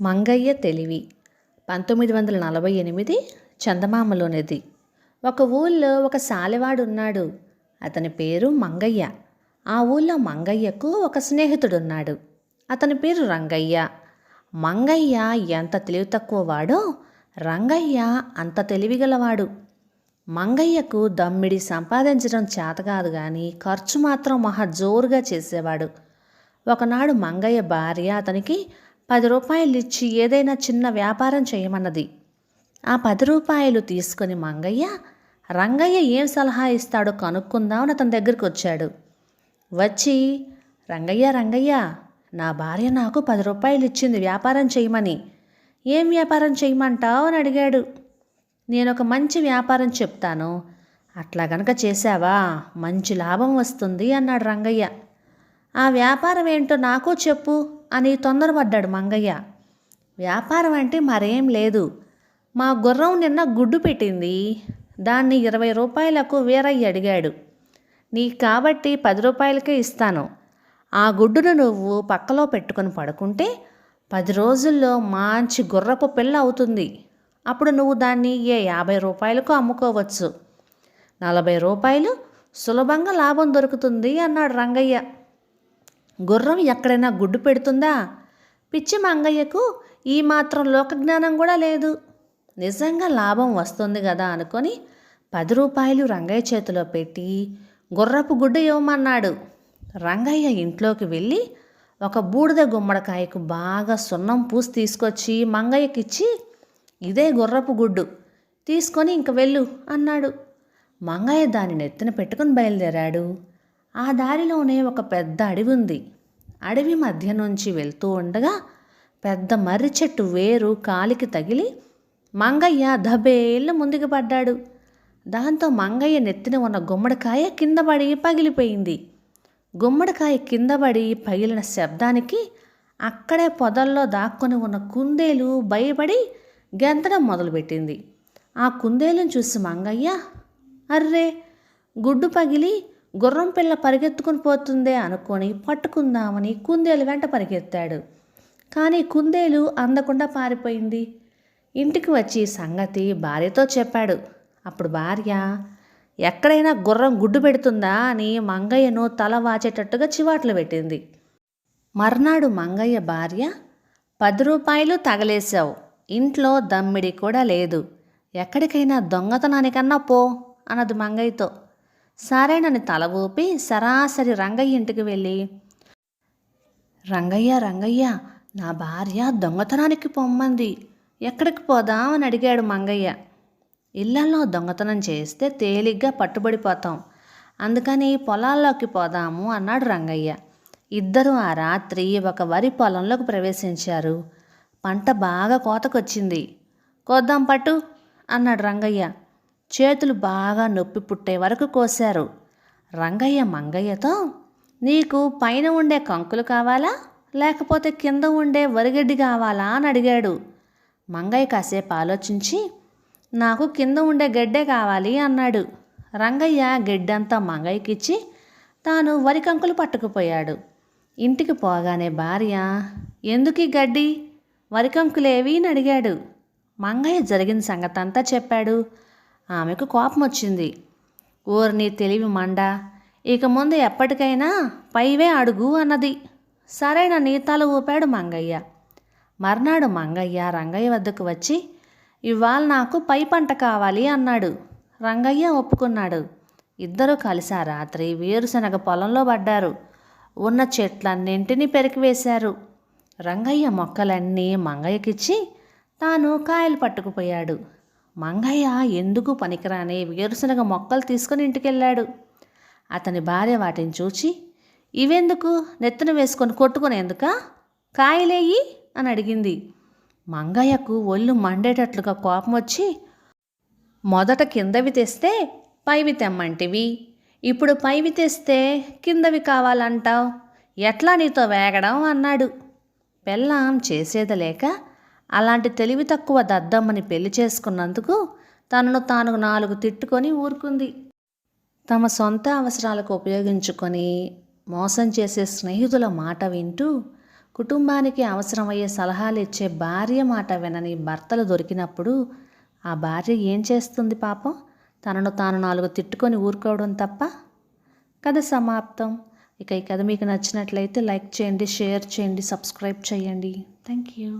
మంగయ్య తెలివి. పంతొమ్మిది వందల నలభై ఎనిమిది చందమామలోనిది ఒక ఊళ్ళో ఒక సాలెవాడు ఉన్నాడు అతని పేరు మంగయ్య. ఆ ఊళ్ళో మంగయ్యకు ఒక స్నేహితుడున్నాడు. అతని పేరు రంగయ్య. మంగయ్య ఎంత తెలివి తక్కువ వాడో రంగయ్య అంత తెలివిగలవాడు మంగయ్యకు దమ్మిడి సంపాదించడం చేత కాదు కానీ ఖర్చు మాత్రం మహా జోరుగా చేసేవాడు. ఒకనాడు మంగయ్య భార్య అతనికి పది రూపాయలు ఇచ్చి ఏదైనా చిన్న వ్యాపారం చేయమన్నది. ఆ పది రూపాయలు తీసుకొని మంగయ్య రంగయ్య ఏం సలహా ఇస్తాడో కనుక్కుందామని అతని దగ్గరికి వచ్చాడు వచ్చి రంగయ్య రంగయ్య నా భార్య నాకు పది రూపాయలు ఇచ్చింది వ్యాపారం చేయమని. ఏం వ్యాపారం చేయమంటావు? అని అడిగాడు. నేను ఒక మంచి వ్యాపారం చెప్తాను. అట్లా గనక చేశావా? మంచి లాభం వస్తుంది అన్నాడు రంగయ్య. ఆ వ్యాపారం ఏంటో నాకు చెప్పు. అని తొందరపడ్డాడు మంగయ్య. వ్యాపారం అంటే మరేం లేదు. మా గుర్రం నిన్న గుడ్డు పెట్టింది. దాన్ని ఇరవై రూపాయలకు వీరయ్య అడిగాడు. నీకు కాబట్టి పది రూపాయలకే ఇస్తాను. ఆ గుడ్డును నువ్వు పక్కలో పెట్టుకొని పడుకుంటే పది రోజుల్లో మంచి గుర్రపు పిల్ల అవుతుంది. అప్పుడు నువ్వు దాన్ని ఏ యాభై రూపాయలకు అమ్ముకోవచ్చు. నలభై రూపాయలు సులభంగా లాభం దొరుకుతుంది అన్నాడు రంగయ్య. గుర్రం ఎక్కడైనా గుడ్డు పెడుతుందా? పిచ్చి మంగయ్యకు ఈ మాత్రం లోకజ్ఞానం కూడా లేదు. నిజంగా లాభం వస్తుంది కదా అనుకొని పది రూపాయలు రంగయ్య చేతిలో పెట్టి గుర్రపు గుడ్డు ఇవ్వమన్నాడు. రంగయ్య ఇంట్లోకి వెళ్ళి ఒక బూడిద గుమ్మడికాయకు బాగా సున్నం పూసి తీసుకొచ్చి మంగయ్యకిచ్చి ఇదే గుర్రపు గుడ్డు తీసుకొని ఇంక వెళ్ళు అన్నాడు. మంగయ్య దాని నెత్తిన పెట్టుకుని బయలుదేరాడు. ఆ దారిలోనే ఒక పెద్ద అడవి ఉంది అడవి మధ్య నుంచి వెళ్తూ ఉండగా పెద్ద మర్రి చెట్టు వేరు కాలికి తగిలి మంగయ్య దబేళ్ళు ముందుకు పడ్డాడు. దాంతో మంగయ్య నెత్తిన ఉన్న గుమ్మడికాయ కింద పడి పగిలిపోయింది. గుమ్మడికాయ కింద పడి పగిలిన శబ్దానికి అక్కడే పొదల్లో దాక్కుని ఉన్న కుందేలు భయపడి గెంతడం మొదలుపెట్టింది. ఆ కుందేలను చూసి మంగయ్య అర్రే గుడ్డు పగిలి గుర్రం పిల్ల పరిగెత్తుకుని పోతుందే అనుకొని పట్టుకుందామని కుందేలు వెంట పరిగెత్తాడు. కానీ కుందేలు అందకుండా పారిపోయింది. ఇంటికి వచ్చి సంగతి భార్యతో చెప్పాడు. అప్పుడు భార్య ఎక్కడైనా గుర్రం గుడ్డు పెడుతుందా అని మంగయ్యను తల వాచేటట్టుగా చివాట్లు పెట్టింది. మర్నాడు మంగయ్య భార్య పది రూపాయలు తగలేశావు. ఇంట్లో దమ్మిడి కూడా లేదు. ఎక్కడికైనా దొంగతనానికన్నా పో అన్నది మంగయ్యతో. సరేనని తల ఊపి సరాసరి రంగయ్య ఇంటికి వెళ్ళి రంగయ్య రంగయ్య నా భార్య దొంగతనానికి పొమ్మంది. ఎక్కడికి పోదాం అని అడిగాడు మంగయ్య. ఇళ్ళలో దొంగతనం చేస్తే తేలిగ్గా పట్టుబడిపోతాం. అందుకని పొలాల్లోకి పోదాము అన్నాడు రంగయ్య. ఇద్దరు ఆ రాత్రి ఒక వరి పొలంలోకి ప్రవేశించారు. పంట బాగా కోతకొచ్చింది. కోద్దాం పట్టు అన్నాడు రంగయ్య. చేతులు బాగా నొప్పి పుట్టే వరకు కోశారు. రంగయ్య మంగయ్యతో నీకు పైన ఉండే కంకులు కావాలా? లేకపోతే కింద ఉండే వరిగడ్డి కావాలా? అని అడిగాడు. మంగయ్య కాసేపు ఆలోచించి నాకు కింద ఉండే గడ్డే కావాలి అన్నాడు. రంగయ్య గడ్డంతా మంగయ్యకిచ్చి తాను వరి కంకులు పట్టుకుపోయాడు. ఇంటికి పోగానే భార్య ఎందుకు గడ్డి? వరి కంకులేవి? అని అడిగాడు. మంగయ్య జరిగిన సంగతంతా చెప్పాడు. ఆమెకు కోపం వచ్చింది ఊరిని తెలివి మండ ఇక ముందు ఎప్పటికైనా పైవే అడుగు అన్నది. సరైన నీతాలు ఊపాడు మంగయ్య. మర్నాడు మంగయ్య రంగయ్య వద్దకు వచ్చి ఇవాళ నాకు పై పంట కావాలి అన్నాడు. రంగయ్య ఒప్పుకున్నాడు. ఇద్దరూ కలిసి ఆ రాత్రి వేరుశనగ పొలంలో పడ్డారు. ఉన్న చెట్లన్నింటినీ పెరికివేశారు. రంగయ్య మొక్కలన్నీ మంగయ్యకిచ్చి తాను కాయలు పట్టుకుపోయాడు. మంగయ్య ఎందుకు పనికిరాని? వేరుశనగ మొక్కలు తీసుకుని ఇంటికెళ్ళాడు. అతని భార్య వాటిని చూచి ఇవెందుకు? నెత్తిన వేసుకొని కొట్టుకునేందుక కాయలేయి? అని అడిగింది. మంగయ్యకు ఒళ్ళు మండేటట్లుగా కోపం వచ్చి మొదట కిందవి తెస్తే పైవి తెమ్మంటివి. ఇప్పుడు పైవి తెస్తే కిందవి కావాలంటావు. ఎట్లా నీతో వేగడం? అన్నాడు. పెళ్ళాం చేసేది లేక అలాంటి తెలివి తక్కువ దద్దమ్మని పెళ్ళి చేసుకున్నందుకు తనను తాను నాలుగు తిట్టుకొని ఊరుకుంది. తమ సొంత అవసరాలకు ఉపయోగించుకొని మోసం చేసే స్నేహితుల మాట వింటూ కుటుంబానికి అవసరమయ్యే సలహాలు ఇచ్చే భార్య మాట వినని భర్తలు దొరికినప్పుడు ఆ భార్య ఏం చేస్తుంది పాపం? తనను తాను నాలుగు తిట్టుకొని ఊరుకోవడం తప్ప? కథ సమాప్తం. ఇక ఈ కథ మీకు నచ్చినట్లయితే లైక్ చేయండి షేర్ చేయండి సబ్స్క్రైబ్ చేయండి. Thank you.